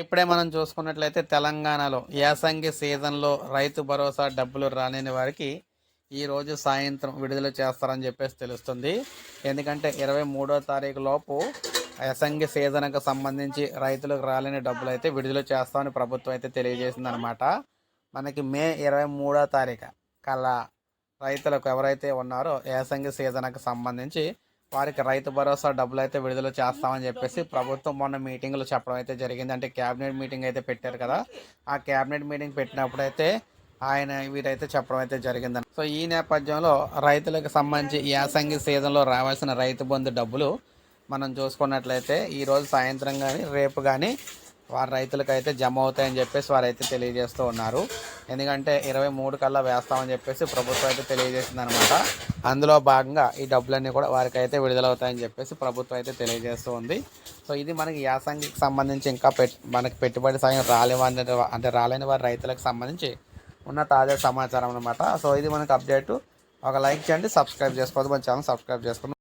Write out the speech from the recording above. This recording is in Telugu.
ఇప్పుడే మనం చూసుకున్నట్లయితే తెలంగాణలో యాసంగి సీజన్లో రైతు భరోసా డబ్బులు రాలేని వారికి ఈరోజు సాయంత్రం విడుదల చేస్తారని చెప్పేసి తెలుస్తుంది. ఎందుకంటే ఇరవై మూడో తారీఖు లోపు యాసంగి సీజన్కు సంబంధించి రైతులకు రాలేని డబ్బులు అయితే విడుదల చేస్తామని ప్రభుత్వం అయితే తెలియజేసింది అనమాట మనకి మే ఇరవై మూడో తారీఖు కల్లా రైతులకు ఎవరైతే ఉన్నారో యాసంగి సీజన్కు సంబంధించి వారికి రైతు భరోసా డబ్బులు అయితే విడుదల చేస్తామని చెప్పేసి ప్రభుత్వం మొన్న మీటింగ్లో చెప్పడం అయితే జరిగింది. అంటే క్యాబినెట్ మీటింగ్ అయితే పెట్టారు కదా ఆ క్యాబినెట్ మీటింగ్ పెట్టినప్పుడు అయితే ఆయన వీరైతే చెప్పడం అయితే జరిగింది. సో ఈ నేపథ్యంలో రైతులకు సంబంధించి యాసంగి సీజన్లో రావాల్సిన రైతు బంధు డబ్బులు మనం చూసుకున్నట్లయితే ఈ రోజు సాయంత్రం కానీ రేపు కానీ వారి రైతులకు అయితే జమ అవుతాయని చెప్పేసి వారు అయితే తెలియజేస్తూ ఉన్నారు. ఎందుకంటే ఇరవై మూడు కల్లా వేస్తామని చెప్పేసి ప్రభుత్వం అయితే తెలియజేసింది అనమాట అందులో భాగంగా ఈ డబ్బులన్నీ కూడా వారికి అయితే విడుదలవుతాయని చెప్పేసి ప్రభుత్వం అయితే తెలియజేస్తూ ఉంది. సో ఇది మనకి యాసంగికి సంబంధించి ఇంకా పెట్ మనకి పెట్టుబడి సాయం రాలేవని అంటే రాలేని వారి రైతులకు సంబంధించి ఉన్న తాజా సమాచారం అనమాట సో ఇది మనకు అప్డేట్. ఒక లైక్ చేయండి సబ్స్క్రైబ్ చేసుకోవద్దు. మన ఛానల్ సబ్స్క్రైబ్ చేసుకోండి.